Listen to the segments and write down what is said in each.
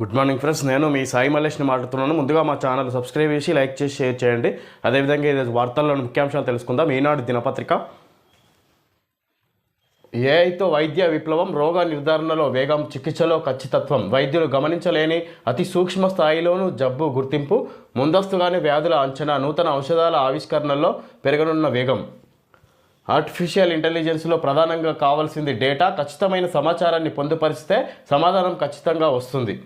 Good morning friends నేను మీ సాయి మల్లేష్ని మాట్లాడుతున్నాను. ముందుగా మా ఛానల్ సబ్స్క్రైబ్ చేసి లైక్ చేసి షేర్ చేయండి. అదేవిధంగా ఈరోజు వార్తల్లోని ముఖ్యాంశాలు తెలుసుకుందాం. ఈనాడు దినపత్రిక. ఏఐతో వైద్య విప్లవం రోగ నిర్ధారణలో వేగం చికిత్సలో ఖచ్చితత్వం. వైద్యులు గమనించలేని అతి సూక్ష్మ స్థాయిలోనూ జబ్బు గుర్తింపు ముందస్తుగానే వ్యాధుల అంచనా నూతన ఔషధాల ఆవిష్కరణల్లో పెరగనున్న వేగం. ఆర్టిఫిషియల్ ఇంటెలిజెన్స్లో ప్రధానంగా కావాల్సింది డేటా. ఖచ్చితమైన సమాచారాన్ని పొందుపరిస్తే సమాధానం ఖచ్చితంగా వస్తుంది.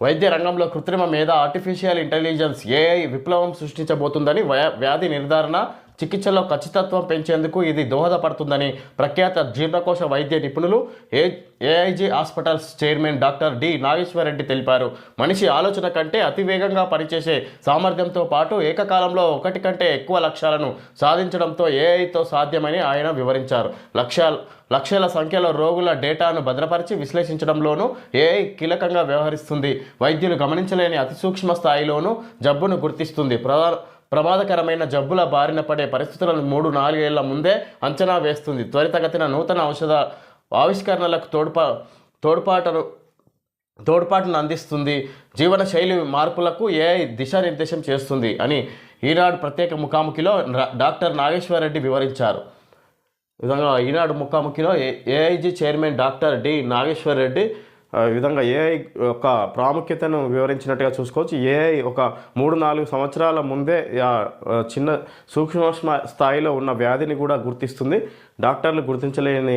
వైద్య రంగంలో కృత్రిమ మీద ఆర్టిఫిషియల్ ఇంటెలిజెన్స్ ఏఐ విప్లవం సృష్టించబోతుందని వ్యాధి నిర్ధారణ చికిత్సలో ఖచ్చితత్వం పెంచేందుకు ఇది దోహదపడుతుందని ప్రఖ్యాత జీర్ణకోశ వైద్య నిపుణులు A AIG hospitals chairman doctor D Nageshwar Reddy తెలిపారు. మనిషి ఆలోచన కంటే అతివేగంగా పనిచేసే సామర్థ్యంతో పాటు ఏకకాలంలో ఒకటి కంటే ఎక్కువ లక్ష్యాలను సాధించడంతో ఏఐతో సాధ్యమని ఆయన వివరించారు. లక్ష్యాలు లక్షల సంఖ్యలో రోగుల డేటాను భద్రపరిచి విశ్లేషించడంలోనూ ఏఐ కీలకంగా వ్యవహరిస్తుంది. వైద్యులు గమనించలేని అతి సూక్ష్మ స్థాయిలోనూ జబ్బును గుర్తిస్తుంది. ప్రధా ప్రమాదకరమైన జబ్బుల బారిన పడే పరిస్థితులను మూడు నాలుగేళ్ళ ముందే అంచనా వేస్తుంది. త్వరితగతిన నూతన ఔషధ ఆవిష్కరణలకు తోడ్పా తోడ్పాటును తోడ్పాటును అందిస్తుంది. జీవన శైలి మార్పులకు ఏఐ దిశానిర్దేశం చేస్తుంది అని ఈనాడు ప్రత్యేక ముఖాముఖిలో డాక్టర్ నాగేశ్వరరెడ్డి వివరించారు. విధంగా Eenadu ముఖాముఖిలో A AIG chairman doctor D Nageshwar Reddy విధంగా ఏఐ యొక్క ప్రాముఖ్యతను వివరించినట్టుగా చూసుకోవచ్చు. ఏఐ ఒక మూడు నాలుగు సంవత్సరాల ముందే చిన్న సూక్ష్మ స్థాయిలో ఉన్న వ్యాధిని కూడా గుర్తిస్తుంది. డాక్టర్లు గుర్తించలేని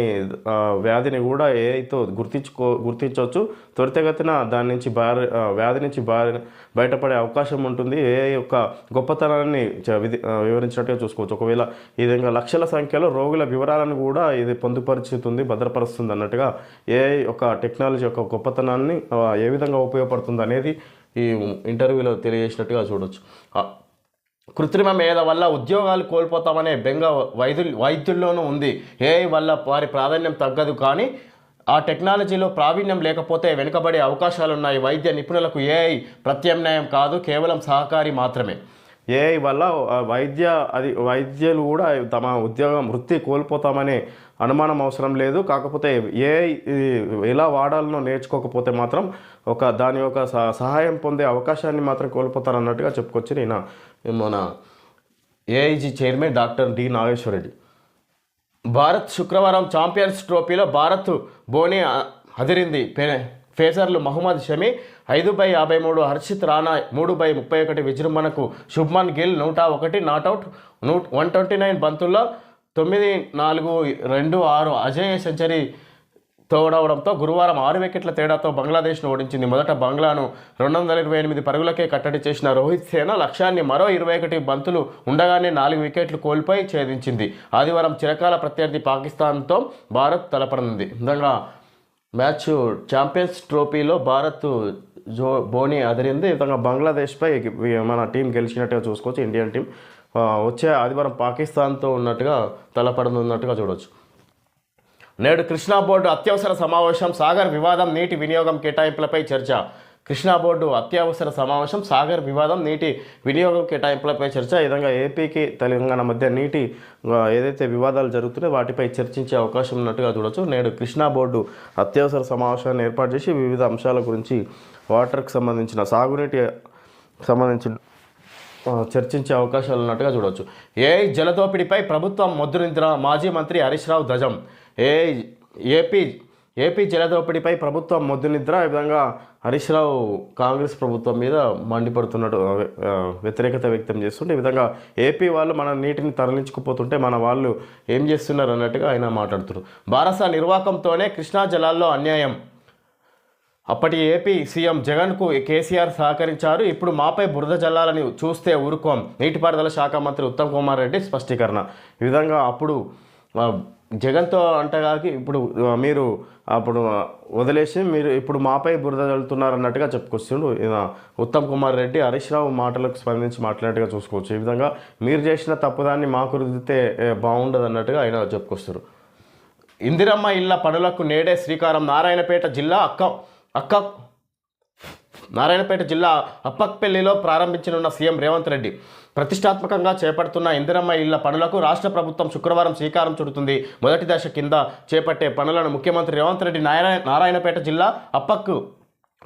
వ్యాధిని కూడా ఏఐతో గుర్తించుకో గుర్తించవచ్చు త్వరితగతిన దాని నుంచి బారి వ్యాధి నుంచి బారి బయటపడే అవకాశం ఉంటుంది. ఏఐ యొక్క గొప్పతనాన్ని వివరించినట్టుగా చూసుకోవచ్చు. ఒకవేళ ఈ విధంగా లక్షల సంఖ్యలో రోగుల వివరాలను కూడా ఇది పొందుపరుచుతుంది భద్రపరుస్తుంది అన్నట్టుగా ఏఐ ఒక టెక్నాలజీ యొక్క గొప్పతనాన్ని ఏ విధంగా ఉపయోగపడుతుంది అనేది ఈ ఇంటర్వ్యూలో తెలియజేసినట్టుగా చూడొచ్చు. కృత్రిమ మేధ వల్ల ఉద్యోగాలు కోల్పోతామనే బెంగ వైద్యు వైద్యుల్లోనూ ఉంది. ఏఐ వల్ల వారి ప్రాధాన్యం తగ్గదు కానీ ఆ టెక్నాలజీలో ప్రావీణ్యం లేకపోతే వెనుకబడే అవకాశాలున్నాయి. వైద్య నిపుణులకు ఏఐ ప్రత్యామ్నాయం కాదు కేవలం సహకారి మాత్రమే. ఏఐ వల్ల వైద్య అది వైద్యులు కూడా తమ ఉద్యోగం వృత్తి కోల్పోతామనే అనుమానం అవసరం లేదు. కాకపోతే ఏఐ ఎలా వాడాలనో నేర్చుకోకపోతే మాత్రం ఒక దాని యొక్క సహ- సహాయం పొందే అవకాశాన్ని మాత్రం కోల్పోతారు అన్నట్టుగా చెప్పుకొచ్చి నేను మన AIG chairman doctor D Nageshwar Reddy Bharat శుక్రవారం ఛాంపియన్స్ ట్రోఫీలో భారత్ బోని అదిరింది. పే- ఫేసర్లు మహమ్మద్ షమి ఐదు బై యాభై మూడు హర్షిత్ రాణా మూడు బై ముప్పై ఒకటి విజృంభణకు శుభ్మన్ గిల్ నూట ఒకటి నాటౌట్ నూ వన్ ట్వంటీ నైన్ బంతుల్లో తొమ్మిది నాలుగు రెండు ఆరు అజయ్ సెంచరీ తోడవడంతో గురువారం ఆరు వికెట్ల తేడాతో బంగ్లాదేశ్ను ఓడించింది. మొదట బంగ్లాను రెండు వందల ఇరవై ఎనిమిది పరుగులకే కట్టడి చేసిన రోహిత్ సేన లక్ష్యాన్ని మరో ఇరవై ఒకటి బంతులు ఉండగానే నాలుగు వికెట్లు కోల్పోయి ఛేదించింది. ఆదివారం చిరకాల ప్రత్యర్థి పాకిస్తాన్తో భారత్ తలపడింది విధంగా మ్యాచ్ ఛాంపియన్స్ ట్రోఫీలో భారత్ జో బోని అదిరింది. ఈ విధంగా బంగ్లాదేశ్పై మన టీం గెలిచినట్టుగా చూసుకోవచ్చు. ఇండియన్ టీం వచ్చే ఆదివారం పాకిస్తాన్తో ఉన్నట్టుగా తలపడనున్నట్టుగా చూడవచ్చు నేడు కృష్ణా బోర్డు అత్యవసర సమావేశం సాగర్ వివాదం నీటి వినియోగం కేటాయింపులపై చర్చ. కృష్ణా బోర్డు అత్యవసర సమావేశం సాగర్ వివాదం నీటి వినియోగం కేటాయింపులపై చర్చ. ఈ విధంగా ఏపీకి తెలంగాణ మధ్య నీటి ఏదైతే వివాదాలు జరుగుతున్నాయో వాటిపై చర్చించే అవకాశం ఉన్నట్టుగా చూడొచ్చు. నేడు కృష్ణా బోర్డు అత్యవసర సమావేశాన్ని ఏర్పాటు చేసి వివిధ అంశాల గురించి వాటర్కి సంబంధించిన సాగునీటి సంబంధించిన చర్చించే అవకాశాలు ఉన్నట్టుగా చూడవచ్చు ఏ జలదోపిడిపై ప్రభుత్వం ముద్రించిన మాజీ మంత్రి హరీష్ రావు ధ్వజం. ఏ ఏపీ ఏపీ జలదోపిడిపై ప్రభుత్వం మొద్దునిద్ర ఈ విధంగా హరీష్ రావు కాంగ్రెస్ ప్రభుత్వం మీద మండిపడుతున్నట్టు వ్యతిరేకత వ్యక్తం చేస్తుంటే ఈ విధంగా ఏపీ వాళ్ళు మన నీటిని తరలించుకుపోతుంటే మన వాళ్ళు ఏం చేస్తున్నారు అన్నట్టుగా ఆయన మాట్లాడుతున్నారు. బారసా నిర్వాకంతోనే కృష్ణా జలాల్లో అన్యాయం. అప్పటి ఏపీ సీఎం జగన్కు కేసీఆర్ సహకరించారు. ఇప్పుడు మాపై బురద జల్లాలని చూస్తే ఊరుకోం. నీటిపారుదల శాఖ మంత్రి ఉత్తమ్ కుమార్ రెడ్డి స్పష్టీకరణ. ఈ విధంగా అప్పుడు జగన్తో అంటగాకి ఇప్పుడు మీరు అప్పుడు వదిలేసి మీరు ఇప్పుడు మాపై బురద జల్లుతున్నారు అన్నట్టుగా చెప్పుకొస్తుండు ఉత్తమ్ కుమార్ రెడ్డి హరీష్ రావు మాటలకు స్పందించి మాట్లాడినట్టుగా చూసుకోవచ్చు. ఈ విధంగా మీరు చేసిన తప్పుదాన్ని మాకు రుద్దితే బాగుండదు అన్నట్టుగా ఆయన చెప్పుకొస్తారు. ఇందిరమ్మ ఇళ్ళ పనులకు నేడే శ్రీకారం. నారాయణపేట జిల్లా అక్క అక్క నారాయణపేట జిల్లా అప్పక్పల్లిలో ప్రారంభించనున్న సీఎం రేవంత్ రెడ్డి. ప్రతిష్టాత్మకంగా చేపడుతున్న ఇందిరమ్మ ఇళ్ళ పనులకు రాష్ట్ర ప్రభుత్వం శుక్రవారం శ్రీకారం చుడుతుంది. మొదటి దశ కింద చేపట్టే పనులను ముఖ్యమంత్రి రేవంత్ రెడ్డి నారాయణ నారాయణపేట జిల్లా అప్పక్కు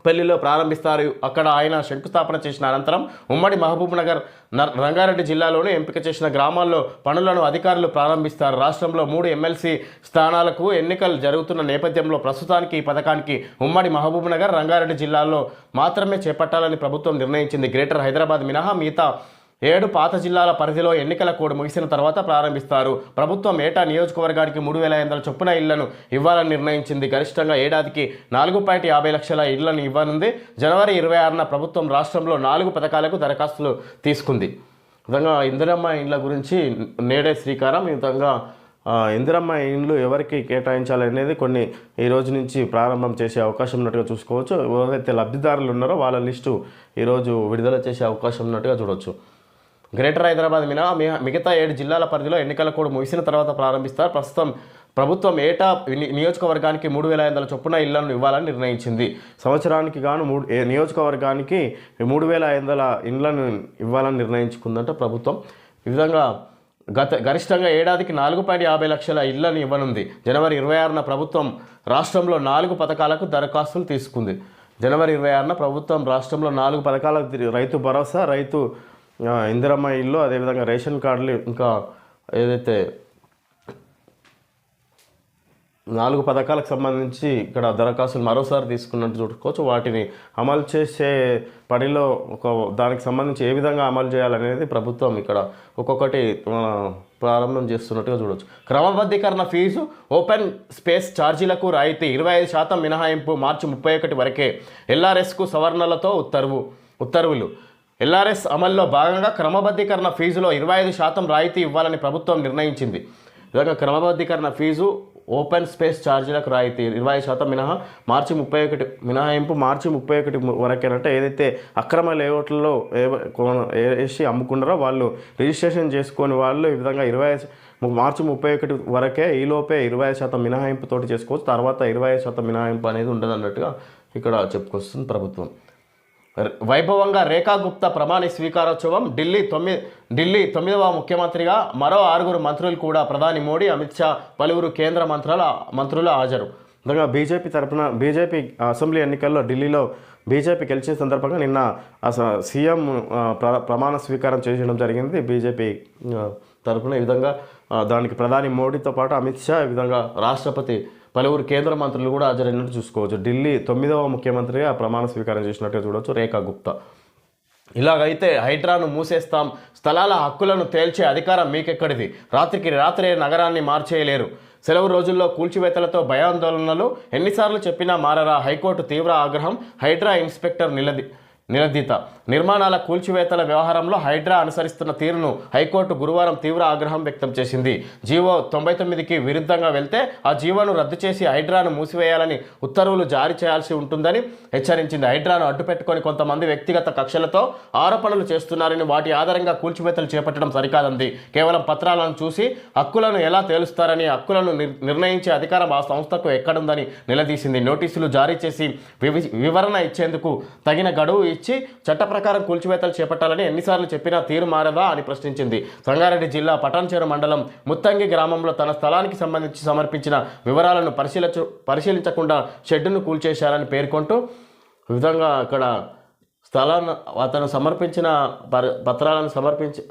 పెళ్ళిలో ప్రారంభిస్తారు. అక్కడ ఆయన శంకుస్థాపన చేసిన అనంతరం ఉమ్మడి మహబూబ్ నగర్ న- రంగారెడ్డి జిల్లాలోని ఎంపిక చేసిన గ్రామాల్లో పనులను అధికారులు ప్రారంభిస్తారు. రాష్ట్రంలో మూడు ఎమ్మెల్సీ స్థానాలకు ఎన్నికలు జరుగుతున్న నేపథ్యంలో ప్రస్తుతానికి ఈ పథకానికి ఉమ్మడి మహబూబ్ నగర్ రంగారెడ్డి జిల్లాల్లో మాత్రమే చేపట్టాలని ప్రభుత్వం నిర్ణయించింది. గ్రేటర్ హైదరాబాద్ మినహా మిగతా ఏడు పాత జిల్లాల పరిధిలో ఎన్నికల కోడ్ ముగిసిన తర్వాత ప్రారంభిస్తారు. ప్రభుత్వం ఏటా నియోజకవర్గానికి మూడు వేల ఐదు వందల చొప్పున ఇళ్ళను ఇవ్వాలని నిర్ణయించింది. గరిష్టంగా ఏడాదికి నాలుగు పాయింట్ యాభై లక్షల ఇళ్ళను ఇవ్వనుంది. జనవరి ఇరవై ఆరున ప్రభుత్వం రాష్ట్రంలో నాలుగు పథకాలకు దరఖాస్తులు తీసుకుంది. విధంగా ఇందిరమ్మ ఇండ్ల గురించి నేడే శ్రీకారం. ఈ విధంగా ఇందిరమ్మ ఇండ్లు ఎవరికి కేటాయించాలనేది కొన్ని ఈ రోజు నుంచి ప్రారంభం చేసే అవకాశం ఉన్నట్టుగా చూసుకోవచ్చు. ఎవరైతే లబ్ధిదారులు ఉన్నారో వాళ్ళ లిస్టు ఈరోజు విడుదల చేసే అవకాశం ఉన్నట్టుగా చూడవచ్చు గ్రేటర్ హైదరాబాద్ మినహా మిగతా ఏడు జిల్లాల పరిధిలో ఎన్నికల కోడ్ ముగిసిన తర్వాత ప్రారంభిస్తారు. ప్రస్తుతం ప్రభుత్వం ఏటా నియోజకవర్గానికి మూడు వేల ఐదు వందల చొప్పున ఇళ్ళను ఇవ్వాలని నిర్ణయించింది. సంవత్సరానికి గాను మూడు నియోజకవర్గానికి మూడు వేల ఐదు వందల ఇళ్ళను ఇవ్వాలని నిర్ణయించుకుందంట ప్రభుత్వం. ఈ విధంగా గత గరిష్టంగా ఏడాదికి నాలుగు పాయింట్ యాభై లక్షల ఇళ్ళను ఇవ్వనుంది. జనవరి ఇరవై ఆరున ప్రభుత్వం రాష్ట్రంలో నాలుగు పథకాలకు దరఖాస్తులు తీసుకుంది. జనవరి ఇరవై ఆరున ప్రభుత్వం రాష్ట్రంలో నాలుగు పథకాలకు రైతు భరోసా రైతు ఇందిరమ్మ ఇల్లు అదేవిధంగా రేషన్ కార్డులు ఇంకా ఏదైతే నాలుగు పథకాలకు సంబంధించి ఇక్కడ దరఖాస్తులు మరోసారి తీసుకున్నట్టు చూసుకోవచ్చు. వాటిని అమలు చేసే పనిలో ఒక దానికి సంబంధించి ఏ విధంగా అమలు చేయాలనేది ప్రభుత్వం ఇక్కడ ఒక్కొక్కటి ప్రారంభం చేస్తున్నట్టుగా చూడవచ్చు క్రమబద్ధీకరణ ఫీజు ఓపెన్ స్పేస్ ఛార్జీలకు రాయితీ ఇరవై ఐదు శాతం మినహాయింపు మార్చి ముప్పై ఒకటి వరకే ఎల్ఆర్ఎస్కు సవరణలతో ఉత్తర్వు ఉత్తర్వులు. ఎల్ఆర్ఎస్ అమల్లో భాగంగా క్రమబద్ధీకరణ ఫీజులో ఇరవై ఐదు శాతం రాయితీ ఇవ్వాలని ప్రభుత్వం నిర్ణయించింది. విధంగా క్రమబద్ధీకరణ ఫీజు ఓపెన్ స్పేస్ ఛార్జీలకు రాయితీ ఇరవై ఐదు శాతం మినహా మార్చి ముప్పై ఒకటి మినహాయింపు మార్చి ముప్పై ఒకటి వరకేనంటే ఏదైతే అక్రమ లేఅవుట్లలో ఏ- వేసి అమ్ముకున్నారో వాళ్ళు రిజిస్ట్రేషన్ చేసుకొని వాళ్ళు ఈ విధంగా ఇరవై మార్చి ముప్పై ఒకటి వరకే ఈలోపే ఇరవై ఐదు శాతం మినహాయింపుతోటి చేసుకోవచ్చు. తర్వాత ఇరవై ఐదు శాతం మినహాయింపు అనేది ఉండదు అన్నట్టుగా ఇక్కడ చెప్పుకొస్తుంది ప్రభుత్వం. వైభవంగా రేఖా గుప్తా ప్రమాణ స్వీకారోత్సవం ఢిల్లీ తొమ్మిది ఢిల్లీ తొమ్మిదవ ముఖ్యమంత్రిగా మరో ఆరుగురు మంత్రులు కూడా ప్రధాని మోడీ అమిత్ షా పలువురు కేంద్ర మంత్రుల మంత్రులు హాజరు. విధంగా బీజేపీ తరపున బీజేపీ అసెంబ్లీ ఎన్నికల్లో ఢిల్లీలో బీజేపీ గెలిచిన సందర్భంగా నిన్న సీఎం ప్ర- ప్రమాణ స్వీకారం చేయడం జరిగింది. బీజేపీ తరఫున తరపున ఈ విధంగా దానికి ప్రధాని మోడీతో పాటు అమిత్ షా ఈ విధంగా రాష్ట్రపతి పలువురు కేంద్ర మంత్రులు కూడా హాజరైనట్టు చూసుకోవచ్చు. ఢిల్లీ తొమ్మిదవ ముఖ్యమంత్రిగా ప్రమాణ స్వీకారం చేసినట్టుగా చూడవచ్చు రేఖా గుప్తా. ఇలాగైతే హైడ్రాను మూసేస్తాం. స్థలాల హక్కులను తేల్చే అధికారం మీకెక్కడిది? రాత్రికి రాత్రే నగరాన్ని మార్చేయలేరు. సెలవు రోజుల్లో కూల్చివేతలతో భయాందోళనలు ఎన్నిసార్లు చెప్పినా మారరా హైకోర్టు తీవ్ర ఆగ్రహం. హైడ్రా ఇన్స్పెక్టర్ నిలది నిలదీత నిర్మాణాల కూల్చివేతల వ్యవహారంలో హైడ్రా అనుసరిస్తున్న తీరును హైకోర్టు గురువారం తీవ్ర ఆగ్రహం వ్యక్తం చేసింది. జీవో తొంభై తొమ్మిదికి విరుద్ధంగా వెళ్తే ఆ జీవోను రద్దు చేసి హైడ్రాను మూసివేయాలని ఉత్తర్వులు జారీ చేయాల్సి ఉంటుందని హెచ్చరించింది. హైడ్రాను అడ్డుపెట్టుకొని కొంతమంది వ్యక్తిగత కక్షలతో ఆరోపణలు చేస్తున్నారని వాటి ఆధారంగా కూల్చివేతలు చేపట్టడం సరికాదంది. కేవలం పత్రాలను చూసి హక్కులను ఎలా తేలుస్తారని హక్కులను నిర్ణయించే అధికారం ఆ సంస్థకు ఎక్కడుందని నిలదీసింది. నోటీసులు జారీ చేసి వివి- వివరణ ఇచ్చేందుకు తగిన గడువు ఇచ్చి చట్ట ప్రకారం కూల్చివేతలు చేపట్టాలని ఎన్నిసార్లు చెప్పినా తీరు మారదా అని ప్రశ్నించింది. సంగారెడ్డి జిల్లా పటాన్చేరు మండలం ముత్తంగి గ్రామంలో తన స్థలానికి సంబంధించి సమర్పించిన వివరాలను పరిశీలించ పరిశీలించకుండా షెడ్డును కూల్చేశారని పేర్కొంటూ విధంగా అక్కడ స్థలాన్ని అతను సమర్పించిన పత్రాలను సమర్పించి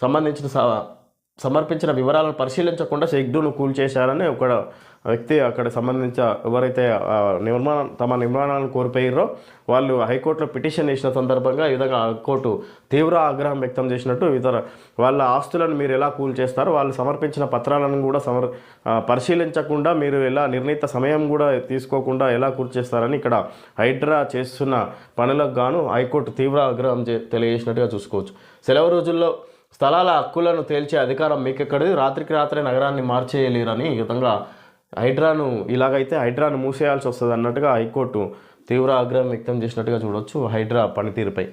సంబంధించిన స- సమర్పించిన వివరాలను పరిశీలించకుండా షెడ్డును కూల్చేశారని ఒక వ్యక్తి అక్కడ సంబంధించిన ఎవరైతే నిర్మాణం తమ నిర్మాణాలను కోల్పోయారో వాళ్ళు హైకోర్టులో పిటిషన్ వేసిన సందర్భంగా ఈ విధంగా హైకోర్టు తీవ్ర ఆగ్రహం వ్యక్తం చేసినట్టు ఇతర వాళ్ళ ఆస్తులను మీరు ఎలా కూల్ చేస్తారు వాళ్ళు సమర్పించిన పత్రాలను కూడా సమర్ పరిశీలించకుండా మీరు ఎలా నిర్ణీత సమయం కూడా తీసుకోకుండా ఎలా కూల్చేస్తారని ఇక్కడ హైడ్రా చేస్తున్న పనులకు గాను హైకోర్టు తీవ్ర ఆగ్రహం తెలియజేసినట్టుగా చూసుకోవచ్చు. సెలవు రోజుల్లో స్థలాల హక్కులను తేల్చే అధికారం మీకెక్కడిది? రాత్రికి రాత్రే నగరాన్ని మార్చేయలేరని ఈ విధంగా హైడ్రాను ఇలాగైతే హైడ్రాను మూసేయాల్సి వస్తుంది అన్నట్టుగా హైకోర్టు తీవ్ర ఆగ్రహం వ్యక్తం చేసినట్టుగా చూడవచ్చు హైడ్రా పనితీరుపై.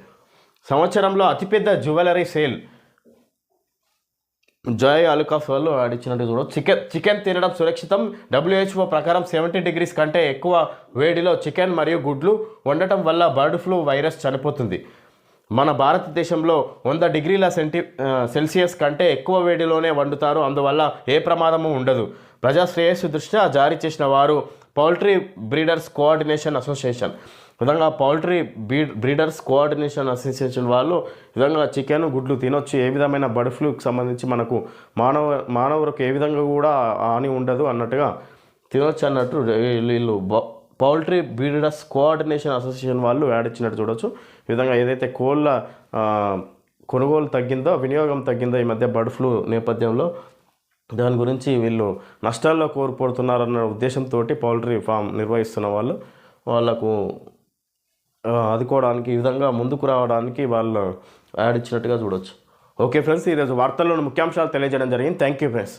సంవత్సరంలో అతిపెద్ద జ్యువెలరీ సేల్. జాయ్ అలుకాఫ్ వాళ్ళు ఆడిచ్చినట్టు చూడవచ్చు చికెన్ చికెన్ తినడం సురక్షితం. డబ్ల్యూహెచ్ఓ ప్రకారం సెవెంటీ డిగ్రీస్ కంటే ఎక్కువ వేడిలో చికెన్ మరియు గుడ్లు వండటం వల్ల బర్డ్ ఫ్లూ వైరస్ చనిపోతుంది. మన భారతదేశంలో వంద డిగ్రీల సెంటి సెల్సియస్ కంటే ఎక్కువ వేడిలోనే వండుతారు. అందువల్ల ఏ ప్రమాదము ఉండదు. ప్రజా శ్రేయస్సు దృష్ట్యా జారీ చేసిన వారు పౌల్ట్రీ బ్రీడర్స్ కోఆర్డినేషన్ అసోసియేషన్. విధంగా poultry breed breeders coordination association వాళ్ళు విధంగా చికెన్ గుడ్లు తినొచ్చు. ఏ విధమైన బర్డ్ ఫ్లూకి సంబంధించి మనకు మానవ మానవులకు ఏ విధంగా కూడా హాని ఉండదు అన్నట్టుగా తినొచ్చు అన్నట్టు వీళ్ళు వీళ్ళు బ- పౌల్ట్రీ బ్రీడర్స్ కోఆర్డినేషన్ అసోసియేషన్ వాళ్ళు యాడ్ ఇచ్చినట్టు చూడొచ్చు. ఈ విధంగా ఏదైతే కోళ్ళ కొనుగోలు తగ్గిందో వినియోగం తగ్గిందో ఈ మధ్య బర్డ్ ఫ్లూ నేపథ్యంలో దాని గురించి వీళ్ళు నష్టాల్లో కోల్పోతున్నారన్న ఉద్దేశంతో పౌల్ట్రీ ఫామ్ నిర్వహిస్తున్న వాళ్ళు వాళ్ళకు ఆదుకోవడానికి ఈ విధంగా ముందుకు రావడానికి వాళ్ళు యాడ్ ఇచ్చినట్టుగా చూడొచ్చు. ఓకే ఫ్రెండ్స్ ఈరోజు వార్తల్లోని ముఖ్యాంశాలు తెలియజేయడం జరిగింది. Thank you friends.